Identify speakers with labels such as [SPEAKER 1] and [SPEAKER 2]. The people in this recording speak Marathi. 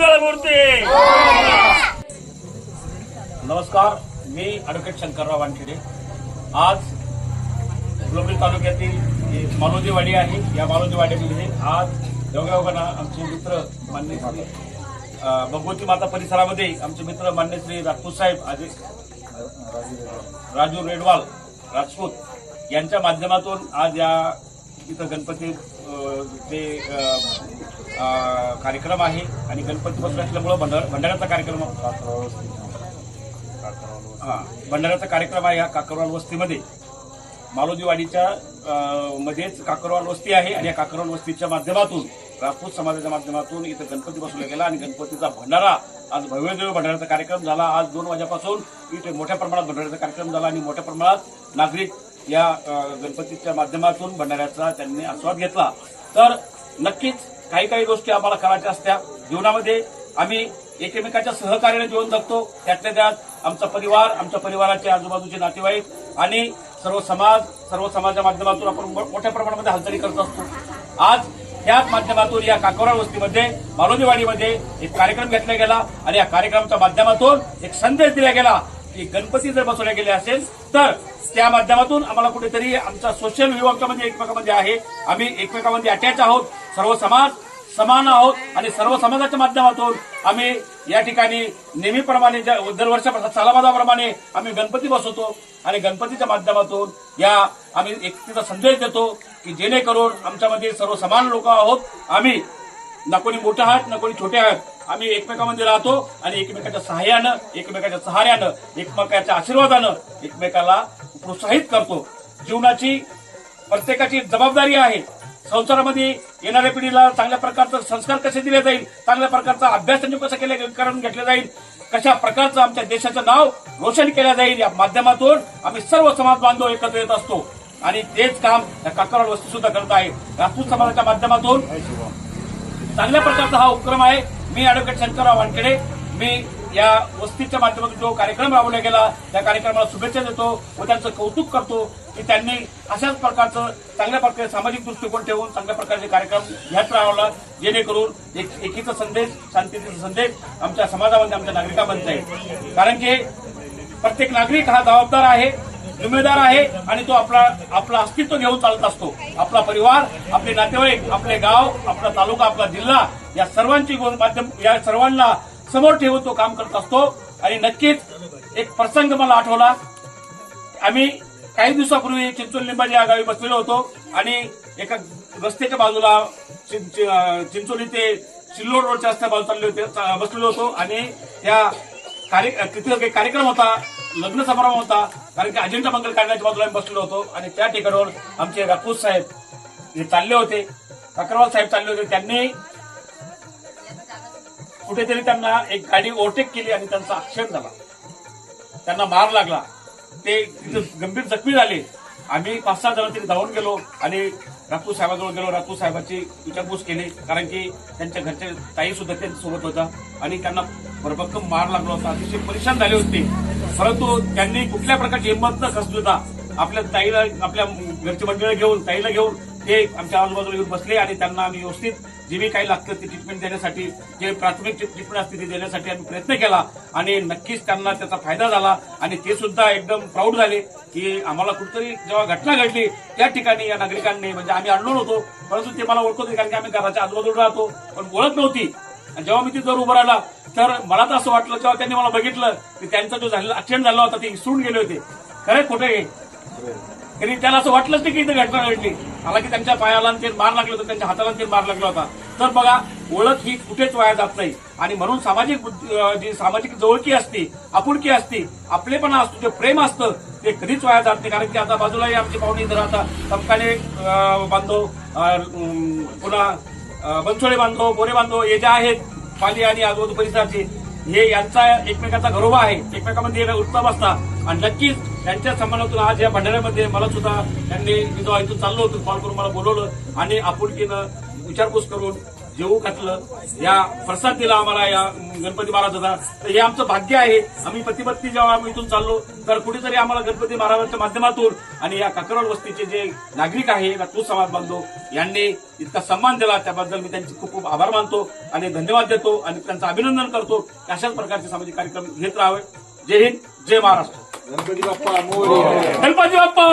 [SPEAKER 1] मंगलमूर्ती
[SPEAKER 2] नमस्कार मी ॲडव्होकेट शंकरराव वानखेडे. आज ग्लोबल तालुक्यातील मालोजीवाडी आहे या मालोजीवाडीमध्ये आज योगायोगानं आमचे मित्र मान्य श्री भगवती माता परिसरामध्ये आमचे मित्र मान्य श्री राजपूत साहेब आज राजू रेडवाल राजपूत यांच्या माध्यमातून आज या इथं गणपती ते कार्यक्रम आहे आणि गणपती बसले असल्यामुळं भंडार भंडाऱ्याचा कार्यक्रम हां भंडाऱ्याचा कार्यक्रम आहे या काकरवाल वस्तीमध्ये. मालोजीवाडीच्या मध्येच काकरवाल वस्ती आहे आणि या काकरवाल वस्तीच्या माध्यमातून राजपूत समाजाच्या माध्यमातून इथं गणपती बसवला गेला आणि गणपतीचा भंडारा आज भव्यदेव भंडाऱ्याचा कार्यक्रम झाला. आज दोन वाजेपासून इथे मोठ्या प्रमाणात भंडाऱ्याचा कार्यक्रम झाला आणि मोठ्या प्रमाणात नागरिक या गणपतीच्या माध्यमातून भंडाऱ्याचा त्यांनी आस्वाद घेतला. तर नक्कीच काही काही गोष्टी आम्हाला करायच्या असत्या. जीवनामध्ये आम्ही एकमेकाच्या सहकार्याने जीवन जगतो. त्यातल्या त्यात आमचा परिवार आमच्या परिवाराचे आजूबाजूचे नातेवाईक आणि सर्व समाज सर्व समाजाच्या माध्यमातून आपण मोठ्या प्रमाणामध्ये हालचाली करत असतो. आज त्याच माध्यमातून या काकोरा वस्तीमध्ये मालोजीवाडीमध्ये एक कार्यक्रम घेतला गेला आणि या कार्यक्रमाच्या माध्यमातून एक संदेश दिला गेला. की गणपती जर बसवल्या गेले असेल तर त्या माध्यमातून आम्हाला कुठेतरी आमचा सोशल विभागामध्ये एकमेकामध्ये आहे. आम्ही एकमेकामध्ये अटॅच आहोत. सर्व समाज समान आहोत आणि सर्व समाजाच्या माध्यमातून आम्ही या ठिकाणी नेहमीप्रमाणे ज्या- दरवर्षा सालाबादाप्रमाणे आम्ही गणपती बसवतो आणि गणपतीच्या माध्यमातून या आम्ही एकतेचा संदेश देतो की जेणेकरून आमच्यामध्ये सर्व समान लोक आहोत. आम्ही ना कोणी मोठे आहात ना कोणी छोटे आहात. आम्ही एकमेकांमध्ये राहतो आणि एकमेकाच्या सहाय्यानं एकमेकाच्या सहाऱ्यानं एकमेकाच्या आशीर्वादानं एकमेकाला प्रोत्साहित करतो. जीवनाची प्रत्येकाची जबाबदारी आहे. संसारामध्ये येणाऱ्या पिढीला चांगल्या प्रकारचं संस्कार कसे दिले जाईल चांगल्या प्रकारचा अभ्यास त्यांनी कसं केले करून घेतलं जाईल कशा प्रकारचं आमच्या देशाचं नाव रोशन केलं जाईल या माध्यमातून आम्ही सर्व समाज बांधव एकत्र येत असतो. आणि तेच काम या काकाराळ वस्ती सुद्धा करत आहे राजपूत समाजाच्या माध्यमातून चांगल्या प्रकारचा हा उपक्रम आहे. मी अॅडव्होकेट शंकरराव वानखेडे. मी या वस्तीच्या माध्यमातून जो कार्यक्रम राबवला गेला त्या कार्यक्रमाला शुभेच्छा देतो व त्यांचं कौतुक करतो की त्यांनी अशाच प्रकारचं चांगल्या प्रकारे सामाजिक दृष्टिकोन ठेवून चांगल्या प्रकारचे कार्यक्रम घ्यात राहावला जेणेकरून एक एकीचा संदेश शांतीचा संदेश आमच्या समाजामध्ये आमच्या नागरिकांमध्ये जाईल. कारण की प्रत्येक नागरिक हा जबाबदार आहे. जिम्मेदार आहे आणि तो आपला आपलं अस्तित्व घेऊन चालत असतो. आपला परिवार आपले नातेवाईक आपले गाव आपला तालुका आपला जिल्हा या सर्वांची माध्यम या सर्वांना समोर ठेवून तो काम करत असतो. आणि नक्कीच एक प्रसंग मला आठवला. आम्ही काही दिवसापूर्वी चिंचोली या गावी बसलेलो होतो आणि एका रस्त्याच्या बाजूला चिंचोली ते सिल्लोड रोडच्या रस्त्या बाजू चालले होते बसलेलो होतो. आणि त्या कार्य तिथे एक कार्यक्रम होता लग्न समारंभ होता कारण की अजिंठा मंगल कार्याच्या बाजूला आम्ही बसलेलो होतो आणि त्या ठिकाणावर आमचे राजपूत साहेब हे चालले होते. अकरवाल साहेब चालले होते. त्यांनी कुठेतरी त्यांना एक गाडी ओव्हरटेक केली आणि त्यांचा आक्षेप झाला. त्यांना मार लागला. ते गंभीर जखमी झाले. आम्ही पाच सहा जण तिथे धावून गेलो आणि राजपूत साहेबाजवळ गेलो. राजपूत साहेबाची विचारपूस केली कारण की त्यांच्या घरचे ताई सुद्धा त्यांच्यासोबत होता आणि त्यांना भरभक्कम मार लागला होता अतिशय परेशान झाले होते. परंतु त्यांनी कुठल्या प्रकारची हिंमत न खसलता आपल्या ताईला आपल्या घरची मंडळी घेऊन ताईला घेऊन ते आमच्या आजूबाजूला येऊन बसले आणि त्यांना आम्ही व्यवस्थित जे मी काही लागतं ते ट्रीटमेंट देण्यासाठी जे प्राथमिक ट्रीटमेंट असते ते देण्यासाठी आम्ही प्रयत्न केला आणि नक्कीच त्यांना त्याचा फायदा झाला आणि ते सुद्धा एकदम प्राऊड झाले की आम्हाला कुठतरी जेव्हा घटना घडली त्या ठिकाणी या नागरिकांनी म्हणजे आम्ही अडलो नव्हतो परंतु ते मला ओळखत होते कारण की आम्ही घराच्या आजूबाजूला राहतो पण ओळख नव्हती. आणि जेव्हा मी तिथं उभं राहिला तर मला तर असं वाटलं जेव्हा त्यांनी मला बघितलं की त्यांचा जो झालेला ऍक्सिडेंट झाला होता ते विसरून गेले होते. खरं खोटं तरी त्याला असं वाटलंच नाही की इथं घटना घडली. मला की त्यांच्या पायाला ते मार लागलं होतं त्यांच्या हाताला ते मार लागला होता. तर बघा ओळख ही कुठेच वाया जात नाही. आणि म्हणून सामाजिक जी सामाजिक जवळकी असते आपुलकी असते आपलेपणा असतो जे प्रेम असतं ते कधीच वाया जात नाही. कारण की आता बाजूलाही आमची पाहुणे इथं राहतात तपकाने बांधव पुन्हा बनसोळे बांधव बोरे बांधव हे जे आहेत पाली आणि आजूबाजू परिसराचे हे यांचा एकमेकाचा घरोबा आहे. एकमेकामध्ये उत्सव असता आणि नक्कीच त्यांच्या संबंधातून आज या भंडाऱ्यामध्ये मला सुद्धा त्यांनी मी जेव्हा इथून चाललो होतो कॉल करून मला बोलवलं आणि आपुलकीनं विचारपूस करून जेवू घातलं. या प्रसाद दिला आम्हाला या गणपती महाराजाचा तर हे आमचं भाग्य आहे. आम्ही प्रतिपत्ती जेव्हा आम्ही इथून चाललो तर कुठेतरी आम्हाला गणपती महाराजांच्या माध्यमातून आणि या काकरवाल वस्तीचे जे नागरिक आहे राजपूत समाज बांधव यांनी इतका सन्मान दिला. त्याबद्दल मी त्यांचे खूप खूप आभार मानतो आणि धन्यवाद देतो आणि त्यांचं अभिनंदन करतो. की अशाच प्रकारचे सामाजिक कार्यक्रम घेत राहावे. जय हिंद जय महाराष्ट्र.
[SPEAKER 1] गणपती बाप्पा मोरया.
[SPEAKER 2] गणपती बाप्पा!